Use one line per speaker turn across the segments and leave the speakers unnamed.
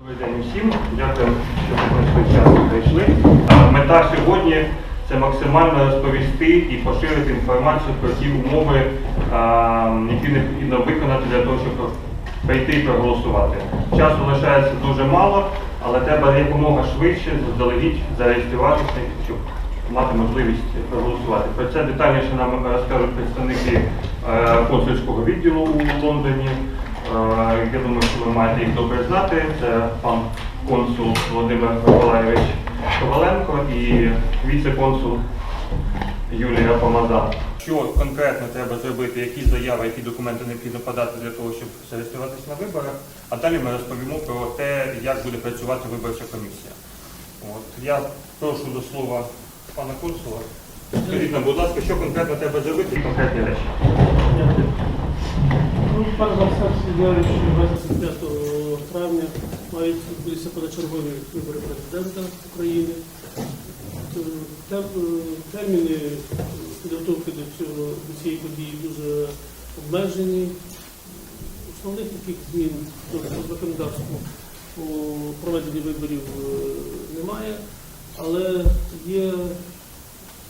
Добрий день усім. Дякую, що ви знайшли час прийшли. Мета сьогодні це максимально розповісти і поширити інформацію про ті умови, які необхідно виконати для того, щоб прийти і проголосувати. Часу лишається дуже мало, але треба якомога швидше заздалегідь зареєструватися, щоб мати можливість проголосувати. Про це детальніше нам розкажуть представники е, консульського відділу у Лондоні. Е, Я думаю, що ви маєте їх добре знати. Це пан консул Володимир Миколаєвич Коваленко і віце-консул Юлія Помазан. Що конкретно треба зробити, які заяви, які документи необхідно подати для того, щоб зареєструватися на виборах, а далі ми розповімо про те, як буде працювати виборча комісія. От. Я прошу до слова пана консула. Скажіть нам, будь ласка, що конкретно треба зробити і конкретні речі.
Ну, перш за все, всі знають, що 25 травня мають відбутися позачергові вибори президента України. Е, е, Терміни підготовки до цього до цієї події дуже обмежені. Основних таких змін до законодавства по проведенні виборів е, немає, але є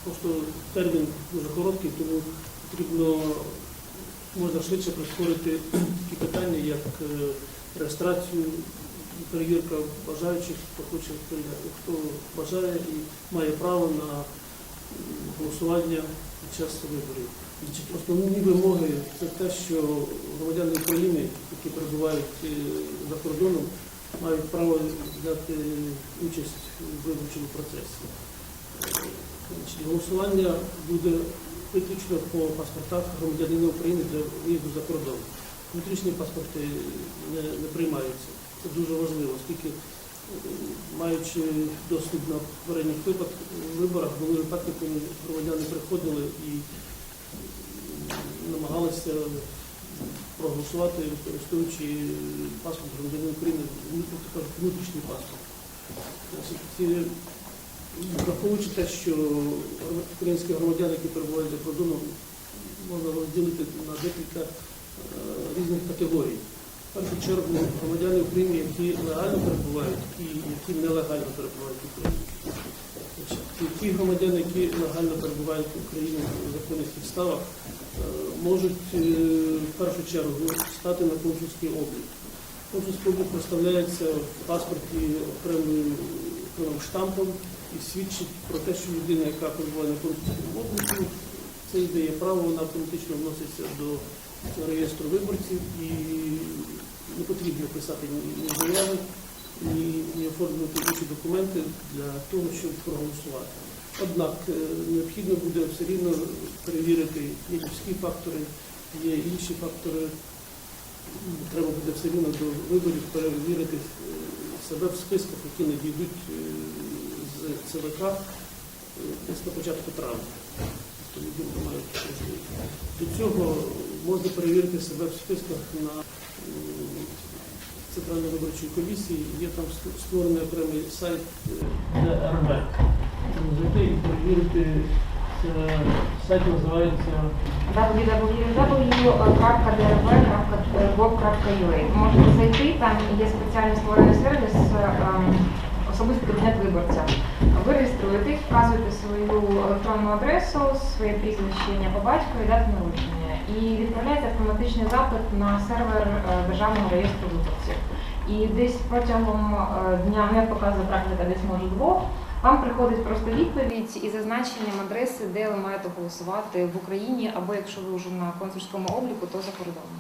просто термін дуже короткий, тому потрібно можна швидше прискорити такі питання, як е, реєстрацію, перевірка бажаючих, хто хоче хто бажає і має право на голосування під час виборів. Основні вимоги це те, що громадяни України, які перебувають е, за кордоном, мають право взяти участь у виборчому процесі. Е, Голосування буде виключно по паспортах громадянина України для виїзду за кордон. Внутрішні паспорти не, не приймаються. Це дуже важливо, оскільки, е, маючи досвід на попередніх виборах, були випадки, коли громадяни приходили і намагалися проголосувати, використовуючи паспорт громадянина України, ну, тобто внутрішній паспорт. Враховуючи те, що українські громадяни, які перебувають за кордоном, можна розділити на декілька е, різних категорій. В першу чергу громадяни України, які легально перебувають і які нелегально перебувають в Україні. Значить, ті- громадяни, які легально перебувають в Україні у законних підставах, е, можуть е, в першу чергу стати на консульський облік. Консульський облік представляється в паспорті окремим штампом і свідчить про те, що людина, яка перебуває на конкурсному обліку, це дає право, вона автоматично вноситься до реєстру виборців і не потрібно писати ні, заяви, ні, ні оформлювати інші документи для того, щоб проголосувати. Однак е, необхідно буде все рівно перевірити є людські фактори, є інші фактори. Треба буде все рівно до виборів перевірити е, себе в списках, які надійдуть е, з ЦВК е, десь на початку травня. Тобто. До цього можна перевірити себе в списках на Центральної виборчої комісії. Є там створений окремий сайт е. Там зайти і перевірити. Сайт називається
www.drv.gov.ua. Можете зайти, там є спеціально створений сервіс ем, особистий кабінет виборця. Ви реєструєтесь, вказуєте свою електронну адресу, своє прізвище, ім'я по батькові, дату народження. І відправляєте автоматичний запит на сервер е, Державного реєстру виборців. І десь протягом е, дня, як показує практика, десь може двох, вам приходить просто відповідь із зазначенням адреси, де ви маєте голосувати в Україні, або якщо ви вже на консульському обліку, то за кордоном.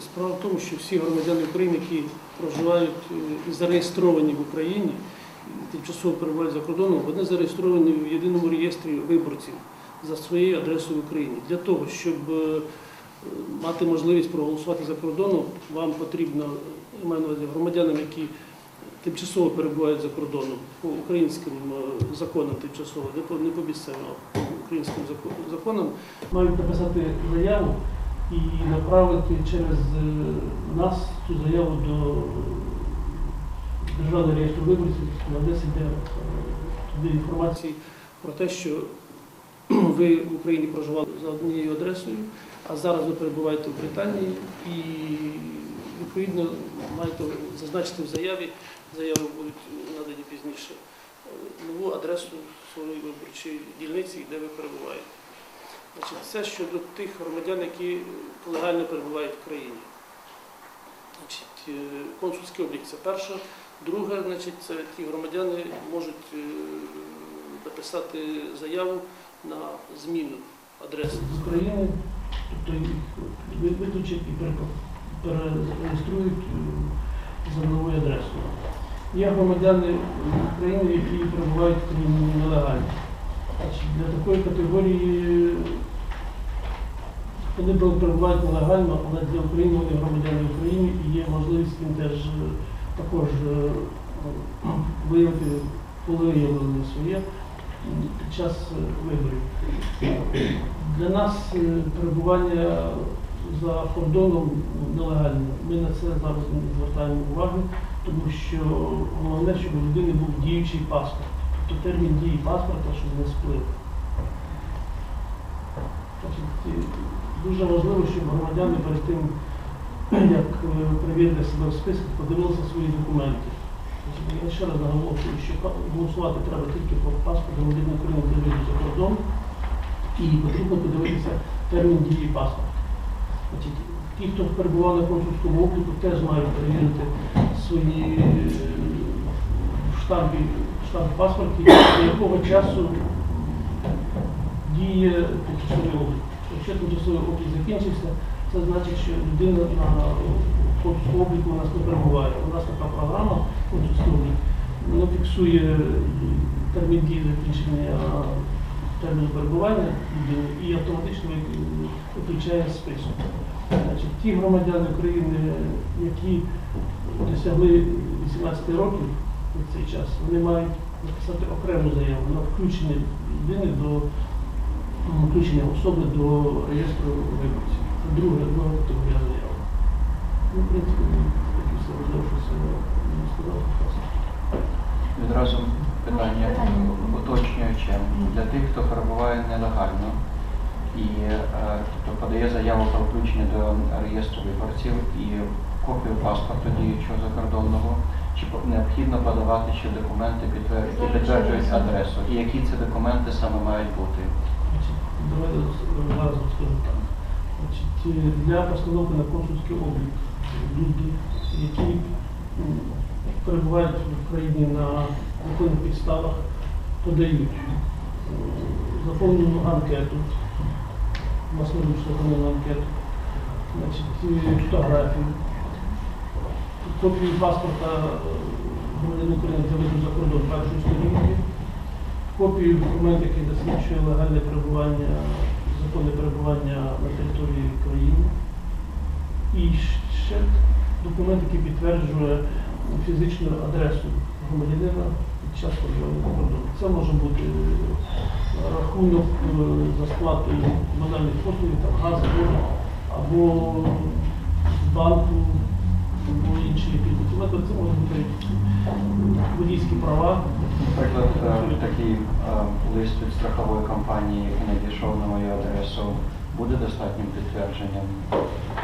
Справа в тому, що всі громадяни України, які проживають е, і зареєстровані в Україні, тимчасово перебувають за кордоном, вони зареєстровані в єдиному реєстрі виборців за своєю адресою в Україні. Для того, щоб е, мати можливість проголосувати за кордоном, вам потрібно маю на увазі громадянам, які тимчасово перебувають за кордоном по українським е, законам тимчасово, не по місцевим, а по українським законам, мають написати заяву і направити через е, нас цю заяву до Державного реєстру виборців, десь йде е, туди інформації про те, що ви в Україні проживали за однією адресою, а зараз ви перебуваєте в Британії і відповідно маєте зазначити в заяві, заяви будуть надані пізніше, е, нову адресу своєї виборчої дільниці, де ви перебуваєте. Значить, це щодо тих громадян, які легально перебувають в країні. Е, консульський облік це перше. Друге, значить, це ті громадяни можуть е, написати заяву на зміну адреси з України, тобто їх ви- виключать і перереєструють е, за новою адресою. Є громадяни України, які перебувають в країні нелегально. Для такої категорії вони перебувають нелегально, але для України вони громадяни України і є можливість їм теж е, також е, волевиявлення своє під час е, виборів. Для нас е, перебування за кордоном нелегально. Ми на це зараз не звертаємо уваги, тому що головне, щоб у людини був діючий паспорт. Тобто термін дії паспорта, щоб не сплив. Е, Дуже важливо, щоб громадяни перед тим, як е, перевірити себе в список, подивилися свої документи. Я ще раз наголошую, що голосувати треба тільки по паспорту громадянина України, який за кордон, і потрібно подивитися термін дії паспорта. Ті, хто перебував на консульському обліку, теж мають перевірити свої е, штампи, штамп паспорті, до якого часу діє тимчасовий облік. Якщо тимчасовий облік закінчився, це значить, що людина на обліку у нас не перебуває. У нас така програма консульський облік, вона фіксує термін дії закінчення терміну перебування людини і автоматично виключає з списку. Значить, ті громадяни України, які досягли 18 років на цей час, вони мають написати окрему заяву на включення людини до включення особи до реєстру виборців. Це друга друга категорія заяви. Ну, в принципі, такі все можливо, що не сказав.
Відразу питання уточнююче для тих, хто перебуває нелегально і е, тобто подає заяву про включення до реєстру виборців і копію паспорту діючого закордонного, чи необхідно подавати ще документи, підтвер- які підтверджують адресу, і які ці документи саме мають бути?
Давайте зараз розкажу так. Е, для постановки на консульський облік люди, які перебувають в країні на законних підставах, подають заповнену анкету, власноруч заповнену анкету, значить, е, фотографію, копію паспорта е, громадянина України для виїзду за кордон першої сторінки, копію документів, який засвідчує легальне перебування, законне перебування на території країни. І ще документ, який підтверджує фізичну адресу громадянина під час проживання за кордоном. Це може бути е, рахунок е, за сплатою комунальних послуг, там газ, або з банку, або інші якісь документи. Це може бути водійські права.
Наприклад, е, такий е, лист від страхової компанії, який надійшов на мою адресу, буде достатнім підтвердженням?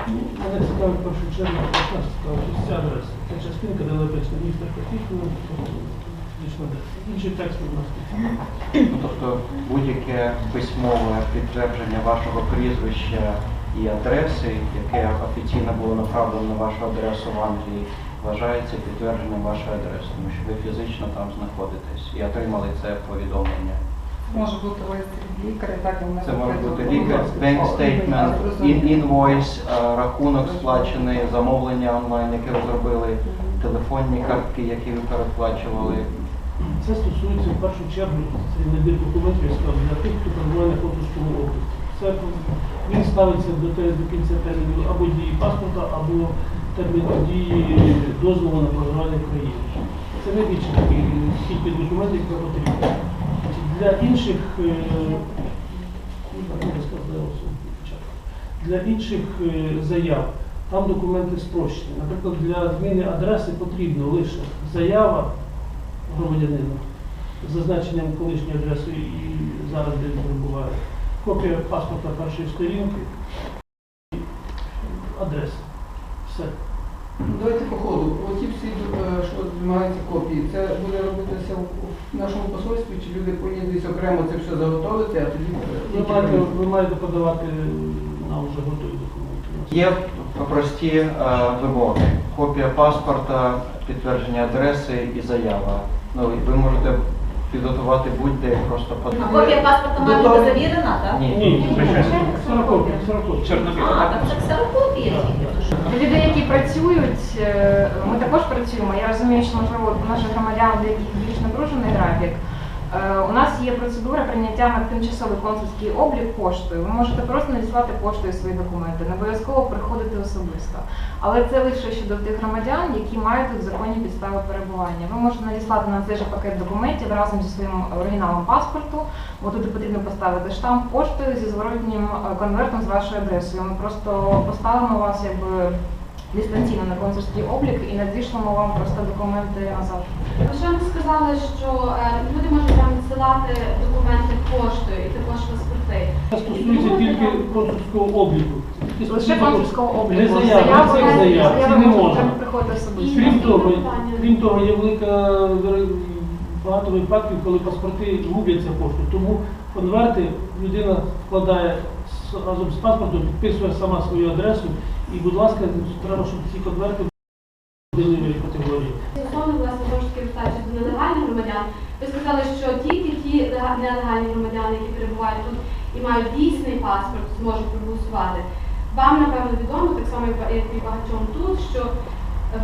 Ну, Мене цікавить в першу чергу, ось ця адреса. Ця частинка, де написано містер Катіхіна. Інший текст у нас.
Ну, тобто будь-яке письмове підтвердження вашого прізвища і адреси, яке офіційно було направлено на вашу адресу в Англії, вважається підтвердженням вашої адреси, тому що ви фізично там знаходитесь і отримали це повідомлення.
Може бути лист від лікаря, так і
Це може бути лікар, bank statement, in- invoice, е, рахунок сплачений, замовлення онлайн, яке ви зробили, телефонні картки, які ви переплачували.
Це стосується в першу чергу цей набір документів, я сказав, для тих, хто перебуває на консульському обліку. Це він ставиться до, до кінця терміну або дії паспорта, або терміну дії дозволу на проживання в країні. Це найбільше такий кількість документів, яка потрібна. Для інших е, ну, для інших е, заяв там документи спрощені. Наприклад, для зміни адреси потрібно лише заява громадянина з зазначенням колишньої адреси і зараз де він перебуває, копія паспорта першої сторінки, і адреса. Все.
Давайте по ходу. Оті всі, е, що вимагаються копії, це буде робитися в в нашому посольстві, чи люди повинні десь окремо це все заготовити, а тоді
Ви маєте, ви маєте подавати нам вже готові документи.
Є прості е, вимоги. Копія паспорта, підтвердження адреси і заява. Ну, ви можете підготувати будь-де просто подати.
А копія паспорта має бути завірена, так?
Ні.
Ні,
Звичайно.
сорокопія, сорокопія.
А, так це ксерокопія тільки.
Для людей, які працюють, е, ми також працюємо. Я розумію, що можливо наші громадяни, громадян деяких більш напружений графік. Е, У нас є процедура прийняття на тимчасовий консульський облік поштою. Ви можете просто надіслати поштою свої документи, не обов'язково приходити особисто. Але це лише щодо тих громадян, які мають тут законні підстави перебування. Ви можете надіслати на цей же пакет документів разом зі своїм оригіналом паспорту. Бо туди потрібно поставити штамп поштою зі зворотнім е, конвертом з вашою адресою. Ми просто поставимо вас якби дистанційно на консульський облік і надішлемо вам просто документи назад.
Ви щойно сказали, що е, люди можуть там надсилати документи поштою і також паспорти.
Це стосується тільки консульського обліку.
Лише консульського обліку.
Не заяви,
Заяви-
цих заяв,
заяви
не можна. Крім того, крім того, є велика багато випадків, коли паспорти губляться поштою. Тому конверти людина вкладає разом з паспортом, підписує сама свою адресу. І, будь ласка, треба, щоб ці конверти були в категорії.
Стосовно, власне, таки вертаючись до нелегальних громадян, ви сказали, що тільки ті нелегальні громадяни, які перебувають тут і мають дійсний паспорт, зможуть проголосувати. Вам, напевно, відомо, так само як і багатьом тут, що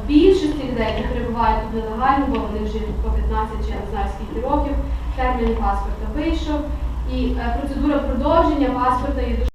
більшості людей, які перебувають тут нелегально, бо вони вже по 15 чи я не знаю скільки років, термін паспорта вийшов, і е, процедура продовження паспорта є дуже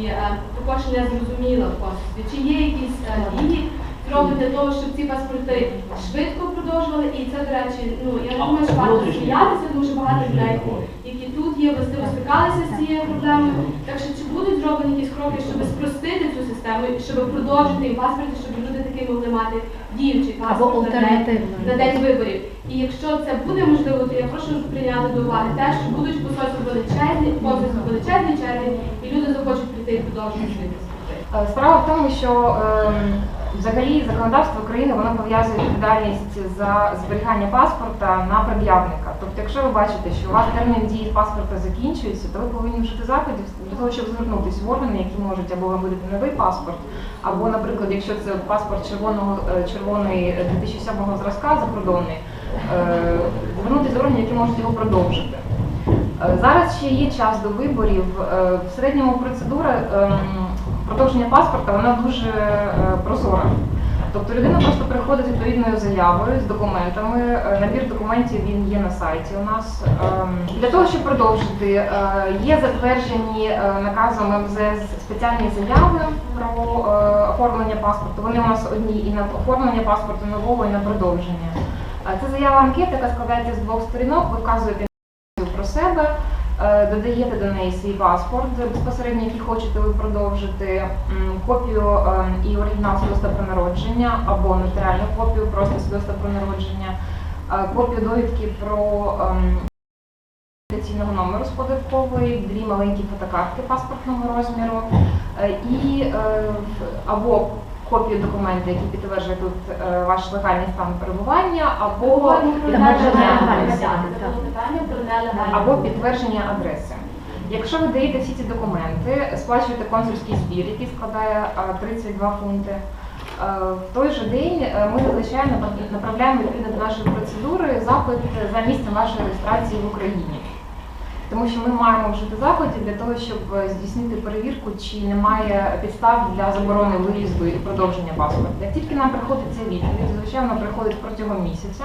і е, також не зрозуміла в консульстві. Чи є якісь е, дії зроблені для того, щоб ці паспорти швидко продовжували? І це, до речі, ну я не думаю, що варто сміятися, тому що багато людей, які тут є, властиво стикалися з цією проблемою. Так що чи будуть зроблені якісь кроки, щоб спростити цю систему, щоб продовжити їм паспорти, щоб люди таки могли мати діючий паспорт на день, на день виборів? І якщо це буде можливо, то я прошу прийняти до уваги те, що будуть в посольстві величезні, в консульстві величезні черги, і люди захочуть прийти і продовжувати паспорти.
Е, Справа в тому, що ем, взагалі законодавство України воно пов'язує відповідальність за зберігання паспорта на пред'явника. Тобто, якщо ви бачите, що у вас термін дії паспорта закінчується, то ви повинні вжити заходів для того, щоб звернутися в органи, які можуть або вам видати новий паспорт, або, наприклад, якщо це паспорт червоного е, червоний е, 2007 зразка закордонний, е, звернутися в органи, які можуть його продовжити. Е, Зараз ще є час до виборів. Е, В середньому процедура ем, продовження паспорта вона дуже е, прозора. Тобто людина просто приходить відповідною заявою з документами. Набір документів він є на сайті у нас. Ем, Для того, щоб продовжити, є затверджені наказом МЗС спеціальні заяви про оформлення паспорту. Вони у нас одні і на оформлення паспорту нового, і на продовження. Це заява анкета, яка складається з двох сторінок. Ви вказуєте про себе, е, додаєте до неї свій паспорт безпосередньо, який хочете ви продовжити, копію е, і оригінал свідоцтва про народження або нотаріальну копію просто свідоцтва про народження, е, копію довідки про ем, ідентифікаційного номеру з податкової, дві маленькі фотокартки паспортного розміру е, і або копію документу, який підтверджує тут е, ваш легальний стан перебування, або або підтвердження адреси. Якщо ви даєте всі ці документи, сплачуєте консульський збір, який складає 32 фунти. е, В той же день е, ми зазвичай направляємо відповідно до нашої процедури запит за місцем вашої реєстрації в Україні. Тому що ми маємо вжити заходів для того, щоб е, здійснити перевірку, чи немає підстав для заборони виїзду і продовження паспорта. Як тільки нам приходить ця відповідь, звичайно, приходить протягом місяця,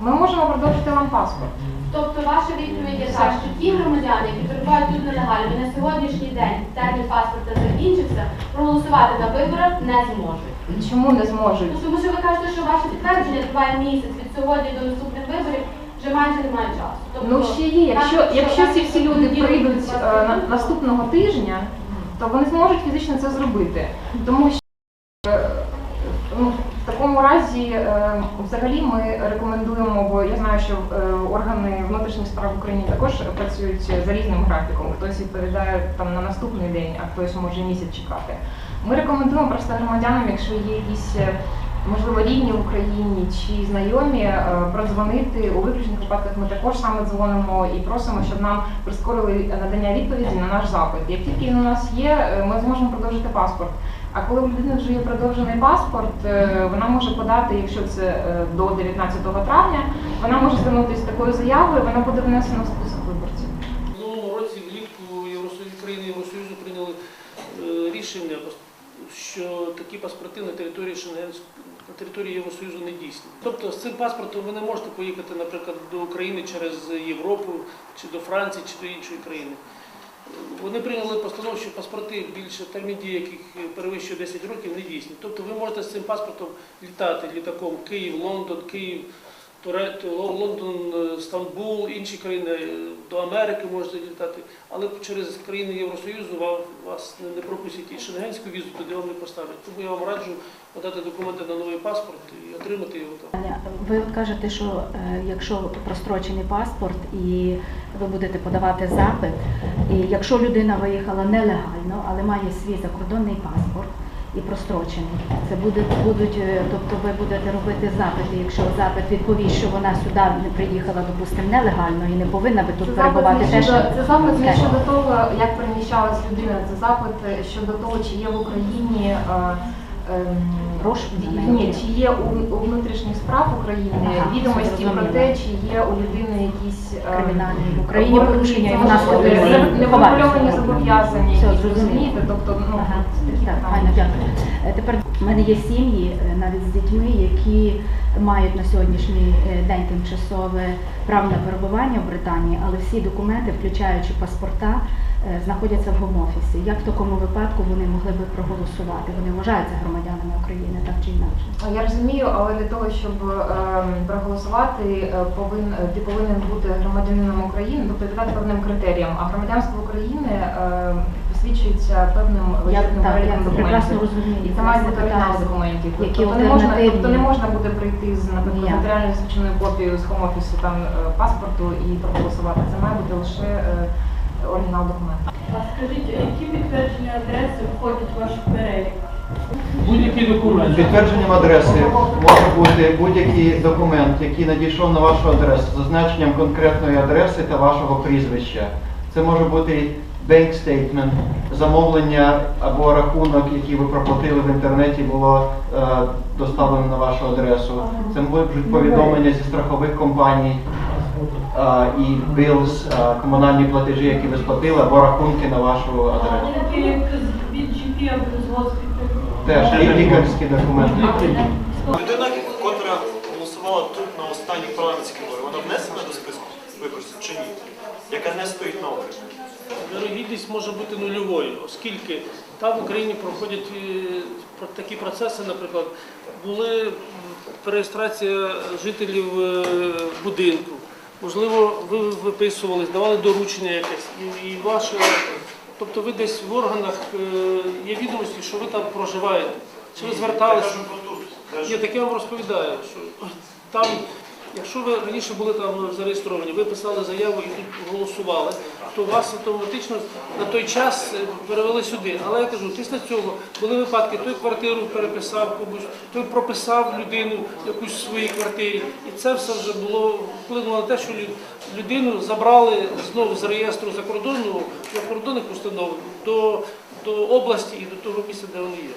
ми можемо продовжити вам паспорт.
Тобто ваша відповідь є така, що ті громадяни, які перебувають тут нелегально, на сьогоднішній день термін паспорта закінчився, проголосувати на виборах не зможуть.
Чому не зможуть?
Тому що ви кажете, що ваше підтвердження триває місяць від сьогодні до наступних виборів, вже майже немає часу. Тобто,
Ну ще є. Якщо,
так,
якщо ці всі люди прийдуть е, на- наступного тижня, то вони зможуть фізично це зробити. Тому що е, ну, в такому разі е, взагалі ми рекомендуємо, бо я знаю, що е, органи внутрішніх справ в Україні також працюють за різним графіком. Хтось відповідає там на наступний день, а хтось може місяць чекати. Ми рекомендуємо просто громадянам, якщо є якісь е, можливо, рідні в Україні чи знайомі, е, продзвонити. У виключних випадках ми також саме дзвонимо і просимо, щоб нам прискорили надання відповіді на наш запит. Як тільки він у нас є, е, ми зможемо продовжити паспорт. А коли у людини вже є продовжений паспорт, е, вона може подати, якщо це до 19 травня, вона може звернутися такою заявою, вона буде внесена в список виборців.
Минулому році влітку Євросоюз країни Євросоюзу прийняли рішення, що такі паспорти на території Шенгенськ- на території Євросоюзу не дійсні. Тобто з цим паспортом ви не можете поїхати, наприклад, до України через Європу чи до Франції чи до іншої країни. Вони прийняли постанову, що паспорти більше термін дії, яких перевищує 10 років, не дійсні. Тобто ви можете з цим паспортом літати літаком Київ, Лондон, Київ, Лондон, е, Стамбул, інші країни е, до Америки можете літати, але через країни Євросоюзу ва- вас не- пропустять і шенгенську візу, туди вам не поставлять. Тому я вам раджу подати документи на новий паспорт і отримати його там.
Ви кажете, що е, якщо прострочений паспорт і ви будете подавати запит, і якщо людина виїхала нелегально, але має свій закордонний паспорт і прострочений, це буде будуть, е, тобто ви будете робити запити, якщо запит відповість, що вона сюди не приїхала, допустимо, нелегально і не повинна би тут
Це
перебувати теж.
це запит не щодо того, як переміщалась людина, це запит е, щодо того, чи є в Україні е, ем,
Неї
ні, чи є у, у внутрішніх справ України
Ага,
відомості про те, чи є у людини якісь е,
Кримінальні в Україні порушення,
неврегульовані зобов'язання, розумієте, тобто ну
Ага,
такі
так. Аня, дякую. Е, Тепер в мене є сім'ї е, навіть з дітьми, які мають на сьогоднішній день тимчасове право на перебування в Британії, але всі документи, включаючи паспорта, знаходяться в гом-офісі. Як в такому випадку вони могли би проголосувати? Вони вважаються громадянами України так чи інакше?
Я розумію, але для того, щоб ем, проголосувати, е, повин, е, ти повинен бути громадянином України, тобто відповідати певним критеріям. А громадянство України ем, посвідчується певним
так,
переліком документів. І це має бути оригінал документів.
Які
Тобто не можна, тобто не можна буде прийти з наприклад нотаріально засвідченою копією з хом-офісу там е, паспорту і проголосувати. Це має бути лише е, оригінал документу.
А скажіть, які підтвердження адреси входять в ваш перелік?
Будь-який документ.
Підтвердженням адреси може бути будь-який документ, який надійшов на вашу адресу, з зазначенням конкретної адреси та вашого прізвища. Це може бути bank statement, замовлення або рахунок, який ви проплатили в інтернеті, було е, доставлено на вашу адресу. Це можуть повідомлення зі страхових компаній е, і е, комунальні платежі, які ви сплатили, або рахунки на вашу адресу. Теж і лікарські документи.
Людина, котра голосувала тут на останні парламентські вибори, вона внесена до списку виборців чи ні? Яка не стоїть на обліку?
Вірогідність може бути нульовою, оскільки там в Україні проходять е, про- такі процеси, наприклад, були перереєстрація жителів е, будинку. Можливо, ви виписували, давали доручення якесь, і, і ваше, тобто ви десь в органах е, є відомості, що ви там проживаєте. Чи ви зверталися?
Я кажу про тут. Я ж-
Ні, так я вам розповідаю, що там, якщо ви раніше були там зареєстровані, ви писали заяву і тут голосували, то вас автоматично на той час е, перевели сюди. Але я кажу, після цього були випадки, той квартиру переписав комусь, той прописав людину якусь в своїй квартирі. І це все вже було вплинуло на те, що людину забрали знову з реєстру закордонного, закордонних установ до, до області і до того місця, де вони є.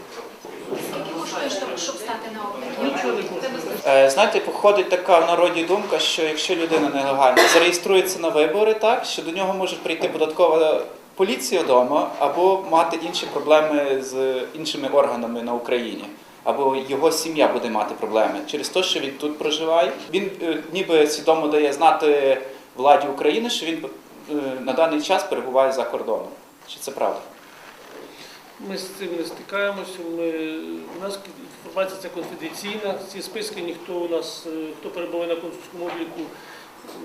Е, Знаєте, походить така в народі думка, що якщо людина нелегально зареєструється на вибори, так що до нього може прийти податкова поліція вдома або мати інші проблеми з іншими органами на Україні. Або його сім'я буде мати проблеми через те, що він тут проживає. Він е, ніби свідомо дає знати владі України, що він е, на даний час перебуває за кордоном. Чи це правда?
Ми з цим не стикаємося. Ми, у нас інформація ця конфіденційна. Ці списки ніхто у нас, е, хто перебуває на консульському обліку, е,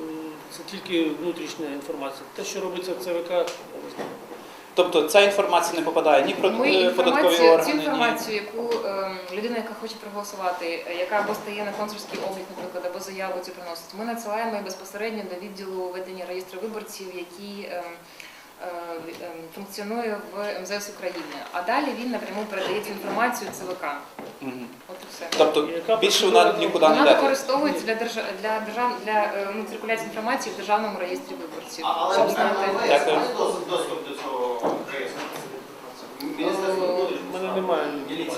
це тільки внутрішня інформація. Те, що робиться в ЦВК, я не знаю.
Тобто ця інформація не попадає ні про
Ми
е, податкові органи,
цю
ні.
інформацію, яку ем, людина, яка хоче проголосувати, е, яка або стає на консульський облік, наприклад, або заяву цю приносить, ми надсилаємо безпосередньо до відділу ведення реєстру виборців, які е, функціонує в МЗС України. А далі він напряму передає цю інформацію ЦВК.
Мгм.
От і все.
Тобто більше вона нікуди не
Вона
йде.
використовується для держа... для держав... для е, ну, циркуляції інформації в державному реєстрі виборців.
Але
Щоб знати.
Дякую.
доступ, доступ до цього реєстру.
Немає.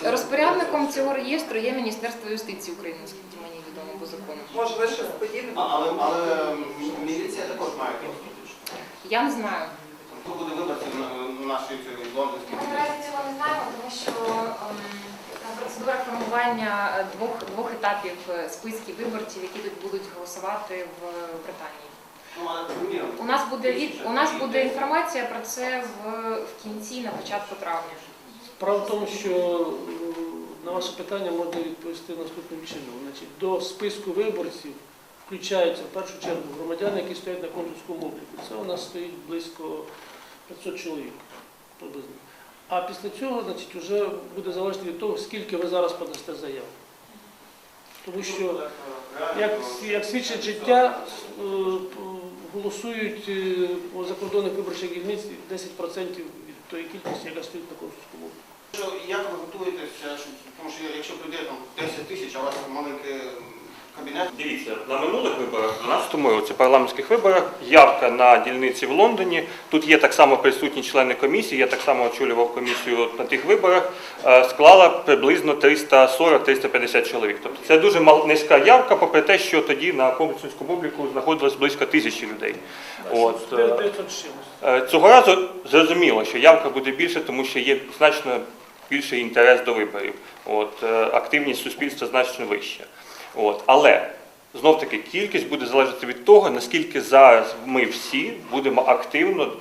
Розпорядником цього реєстру є Міністерство юстиції України, наскільки мені відомо по закону.
Може, ви щось подібне?
Але, але міліція також має доступ.
Я не знаю.
Хто буде виборцем нашої цієї лондонської
Ми наразі цього не знаємо, тому що ем, процедура формування е, двох, двох етапів е, списків виборців, які тут будуть голосувати в Британії.
Ну.
У нас буде від у нас буде інформація про це в, в кінці на початку травня.
Справа в тому, що е, на ваше питання можна відповісти наступним чином. Значить, до списку виборців включаються в першу чергу громадяни, які стоять на консульському обліку. Це у нас стоїть близько 500 чоловік приблизно. А після цього, значить, вже буде залежати від того, скільки ви зараз подасте заяв. Тому що, як, як свідчить життя, е, голосують е, у закордонних виборчих дільниць 10% від тої кількості, яка стоїть на консульському.
Як ви готуєтеся, тому що якщо прийде там 10 тисяч, а у вас маленький кабінет,
Дивіться, на минулих виборах, в 12-му році, парламентських виборах, явка на дільниці в Лондоні. Тут є так само присутні члени комісії, я так само очолював комісію на тих виборах, е, склала приблизно 340-350 чоловік. Тобто це дуже низька явка, попри те, що тоді на консульському обліку знаходилось близько тисячі людей. От, е,
900 з чимось.
Е, Цього разу зрозуміло, що явка буде більше, тому що є значно більший інтерес до виборів. От, активність суспільства значно вища. От, але знов таки кількість буде залежати від того, наскільки зараз ми всі будемо активно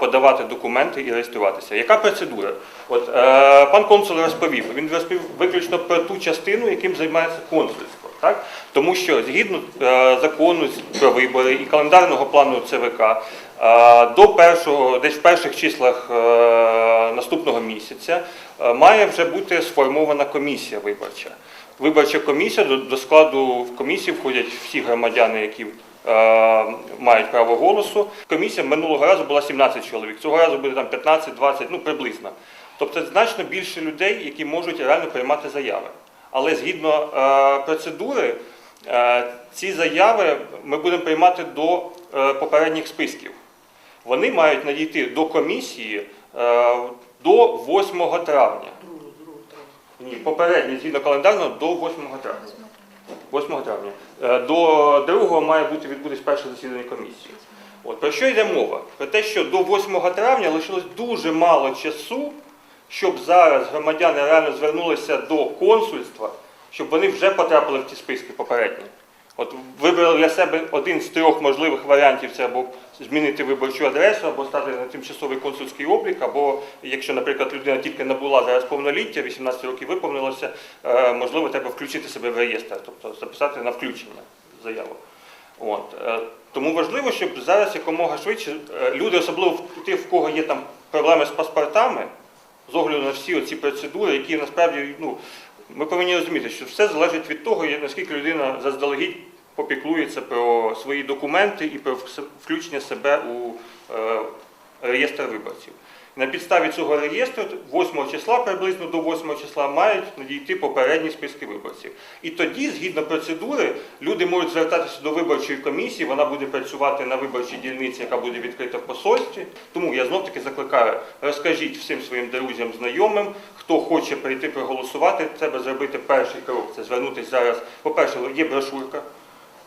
подавати документи і реєструватися. Яка процедура? От е, пан консул розповів. Він розповів виключно про ту частину, яким займається консульство. Так? Тому що згідно е, закону про вибори і календарного плану ЦВК, е, до першого, десь в перших числах е, наступного місяця е, має вже бути сформована комісія виборча. Виборча комісія до, складу комісії входять всі громадяни, які е, мають право голосу. Комісія минулого разу була 17 чоловік, цього разу буде там 15-20, ну приблизно. Тобто значно більше людей, які можуть реально приймати заяви. Але згідно е, процедури, е, ці заяви ми будемо приймати до попередніх списків. Вони мають надійти до комісії до 8 травня. Ні, попередній згідно календарного до 8 травня. 8 травня. Е, До 2 має бути відбутись перше засідання комісії. От про що йде мова? Про те, що до 8 травня лишилось дуже мало часу, щоб зараз громадяни реально звернулися до консульства, щоб вони вже потрапили в ті списки попередні. От вибрали для себе один з трьох можливих варіантів це або змінити виборчу адресу, або стати на тимчасовий консульський облік, або якщо, наприклад, людина тільки набула зараз повноліття, 18 років виповнилося, е, можливо, треба включити себе в реєстр, тобто записати на включення заяву. От. е, Тому важливо, щоб зараз якомога швидше е, люди, особливо ті, в кого є там проблеми з паспортами, з огляду на всі оці процедури, які насправді ну, ми повинні розуміти, що все залежить від того, наскільки людина заздалегідь попіклується про свої документи і про включення себе у е, реєстр виборців. На підставі цього реєстру 8 числа, приблизно до 8 числа, мають надійти попередні списки виборців. І тоді, згідно процедури, люди можуть звертатися до виборчої комісії, вона буде працювати на виборчій дільниці, яка буде відкрита в посольстві. Тому я знов таки закликаю, розкажіть всім своїм друзям, знайомим, хто хоче прийти проголосувати, треба зробити перший крок. Це звернутися зараз. По-перше, є брошурка,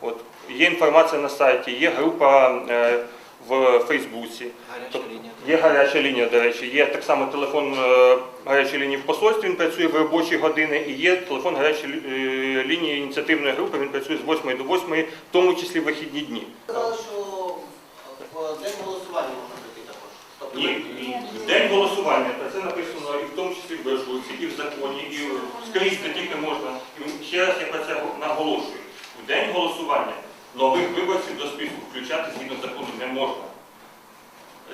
от, є інформація на сайті, є група е, в Фейсбуці. Тобто Є гаряча лінія, до речі, є так само телефон е, гарячої лінії в посольстві, він працює в робочі години, і є телефон гарячої е, лінії ініціативної групи, він працює з 8 до 8, в тому числі в вихідні дні.
сказали, що в день голосування можна прийти також. Тобто
Ні, ні, в день голосування, про це написано і в тому числі в брошурці, і в законі, і скрізь де тільки можна. І ще раз я про це наголошую. В день голосування нових виборців до списку включати згідно закону не можна.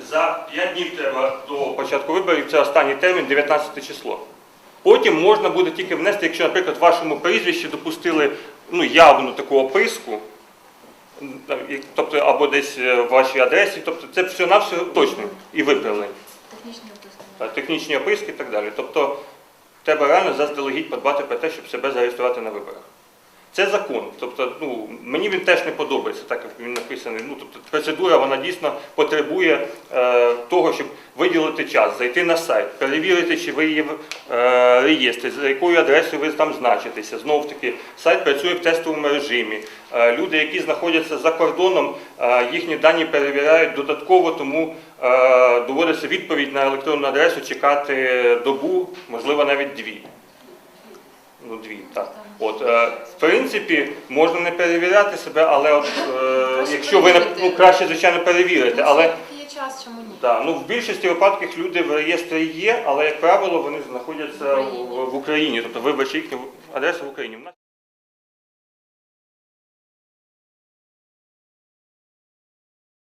За 5 днів треба до початку виборів, це останній термін, 19 число. Потім можна буде тільки внести, якщо, наприклад, в вашому прізвищі допустили ну, явну таку описку, тобто або десь е, в вашій адресі, тобто це все на все точно і виправлень.
Технічні описки.
Технічні описки і так далі. Тобто треба реально заздалегідь подбати про те, щоб себе зареєструвати на виборах. Це закон. Тобто, ну, мені він теж не подобається, так як він написаний. Ну, тобто, процедура вона дійсно потребує е, того, щоб виділити час, зайти на сайт, перевірити, чи ви є в е, реєстрі, за якою адресою ви там значитеся. Знов таки, сайт працює в тестовому режимі. Е, люди, які знаходяться за кордоном, е, їхні дані перевіряють додатково, тому е, доводиться відповідь на електронну адресу чекати добу, можливо, навіть дві. Ну, дві, так. От, е, в принципі, можна не перевіряти себе, але от, е, якщо ви не- ну, краще, звичайно, перевірити. Але
Є час, чому ні?
так, ну, в більшості випадків люди в реєстрі є, але, як правило, вони знаходяться в, в Україні, тобто ви бачите їхню адресу в Україні. Нас